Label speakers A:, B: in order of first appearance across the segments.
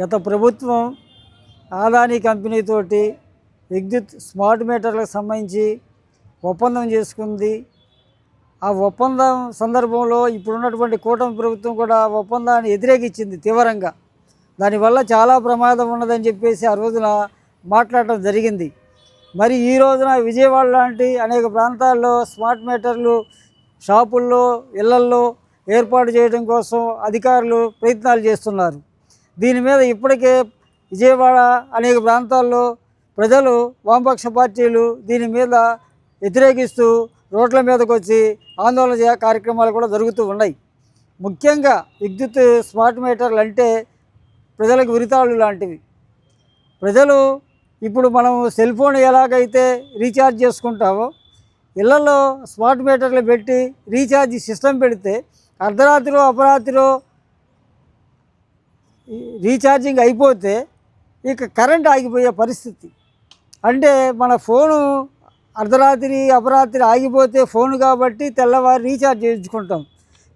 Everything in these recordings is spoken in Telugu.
A: గత ప్రభుత్వం ఆదాని కంపెనీతోటి విద్యుత్ స్మార్ట్ మీటర్లకు సంబంధించి ఒప్పందం చేసుకుంది. ఆ ఒప్పందం సందర్భంలో ఇప్పుడున్నటువంటి కూటమి ప్రభుత్వం కూడా ఒప్పందాన్ని వ్యతిరేకించింది తీవ్రంగా. దానివల్ల చాలా ప్రమాదం ఉన్నదని చెప్పేసి ఆ రోజున మాట్లాడటం జరిగింది. మరి ఈ రోజున విజయవాడ లాంటి అనేక ప్రాంతాల్లో స్మార్ట్ మీటర్లు షాపుల్లో ఇళ్ళల్లో ఏర్పాటు చేయడం కోసం అధికారులు ప్రయత్నాలు చేస్తున్నారు. దీని మీద ఇప్పటికే విజయవాడ అనేక ప్రాంతాల్లో ప్రజలు వామపక్ష పార్టీలు దీని మీద వ్యతిరేకిస్తూ రోడ్ల మీదకు వచ్చి ఆందోళన కార్యక్రమాలు కూడా జరుగుతూ ఉన్నాయి. ముఖ్యంగా విద్యుత్ స్మార్ట్ మీటర్లు అంటే ప్రజలకు విరితాళ్ళు లాంటివి. ప్రజలు ఇప్పుడు మనం సెల్ ఫోన్ ఎలాగైతే రీఛార్జ్ చేసుకుంటామో ఇళ్ళలో స్మార్ట్ మీటర్లు పెట్టి రీఛార్జ్ సిస్టమ్ పెడితే అర్ధరాత్రిలో అపరాత్రిలో రీఛార్జింగ్ అయిపోతే ఇక కరెంట్ ఆగిపోయే పరిస్థితి. అంటే మన ఫోను అర్ధరాత్రి అపరాత్రి ఆగిపోతే ఫోన్ కాబట్టి తెల్లవారి రీఛార్జ్ చేయించుకుంటాం.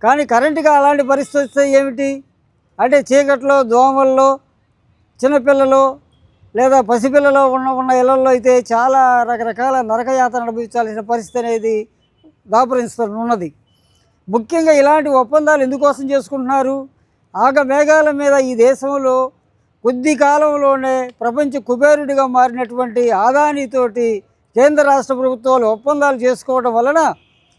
A: కానీ కరెంటుగా అలాంటి పరిస్థితి వస్తే ఏమిటి? అంటే చీకట్లో దోమల్లో చిన్నపిల్లలు లేదా పసిపిల్లలు ఉన్న ఉన్న ఇళ్ళలో అయితే చాలా రకరకాల నరకయాత్ర అనుభవించాల్సిన పరిస్థితి అనేది దాపురించుతున్నది ఉన్నది. ముఖ్యంగా ఇలాంటి ఒప్పందాలు ఎందుకోసం చేసుకుంటున్నారు? ఆగ మేఘాల మీద ఈ దేశంలో కొద్ది కాలంలోనే ప్రపంచ కుబేరుడిగా మారినటువంటి ఆదానితోటి కేంద్ర రాష్ట్ర ప్రభుత్వాలు ఒప్పందాలు చేసుకోవడం వలన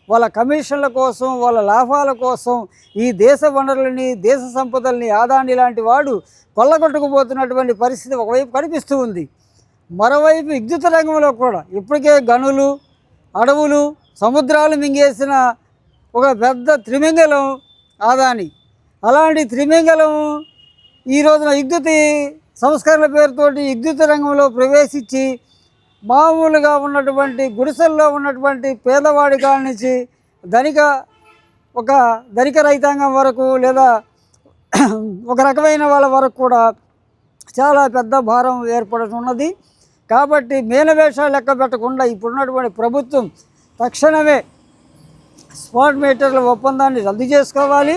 A: వాళ్ళ కమిషన్ల కోసం వాళ్ళ లాభాల కోసం ఈ దేశ వనరులని దేశ సంపదల్ని ఆదాని లాంటి వాడు కొల్లగొట్టుకుపోతున్నటువంటి పరిస్థితి ఒకవైపు కనిపిస్తూ ఉంది. మరోవైపు విద్యుత్ రంగంలో కూడా ఇప్పటికే గనులు అడవులు సముద్రాలు మింగేసిన ఒక పెద్ద త్రిమింగలం ఆదాని. అలాంటి త్రిమింగలం ఈ రోజున విద్యుత్ సంస్కరణల పేరుతోటి విద్యుత్ రంగంలో ప్రవేశించి మామూలుగా ఉన్నటువంటి గుడిసెల్లో ఉన్నటువంటి పేదవాడి కాడ నుంచి ధనిక ఒక ధనిక రైతాంగం వరకు లేదా ఒక రకమైన వాళ్ళ వరకు కూడా చాలా పెద్ద భారం ఏర్పడుతున్నది కాబట్టి మేనవేషాలు లెక్క పెట్టకుండా ఇప్పుడున్నటువంటి ప్రభుత్వం తక్షణమే స్మార్ట్ మీటర్ల ఒప్పందాన్ని రద్దు చేసుకోవాలి.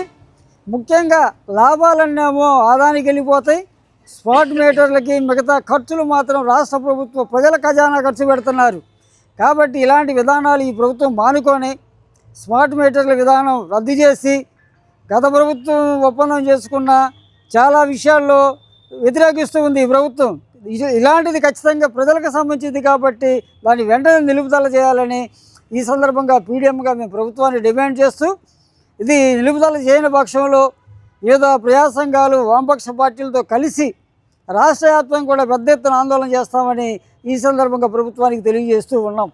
A: ముఖ్యంగా లాభాలన్నేమో ఆదానికి వెళ్ళిపోతాయి. స్మార్ట్ మీటర్లకి మిగతా ఖర్చులు మాత్రం రాష్ట్ర ప్రభుత్వం ప్రజల ఖజానా ఖర్చు పెడుతున్నారు. కాబట్టి ఇలాంటి విధానాలు ఈ ప్రభుత్వం మానుకొని స్మార్ట్ మీటర్ల విధానం రద్దు చేసి గత ప్రభుత్వం ఒప్పందం చేసుకున్న చాలా విషయాల్లో వ్యతిరేకిస్తూ ఉంది ఈ ప్రభుత్వం. ఇలాంటిది ఖచ్చితంగా ప్రజలకు సంబంధించింది కాబట్టి దాన్ని వెంటనే నిలుపుదల చేయాలని ఈ సందర్భంగా పీడిఎంగా మేము ప్రభుత్వాన్ని డిమాండ్ చేస్తూ ఇది నిలుపుదల చేయని పక్షంలో ఏదో ప్రజా సంఘాలు వామపక్ష పార్టీలతో కలిసి రాష్ట్ర వ్యాప్తంగా కూడా పెద్ద ఎత్తున ఆందోళన చేస్తామని ఈ సందర్భంగా ప్రభుత్వానికి తెలియజేస్తూ ఉన్నాం.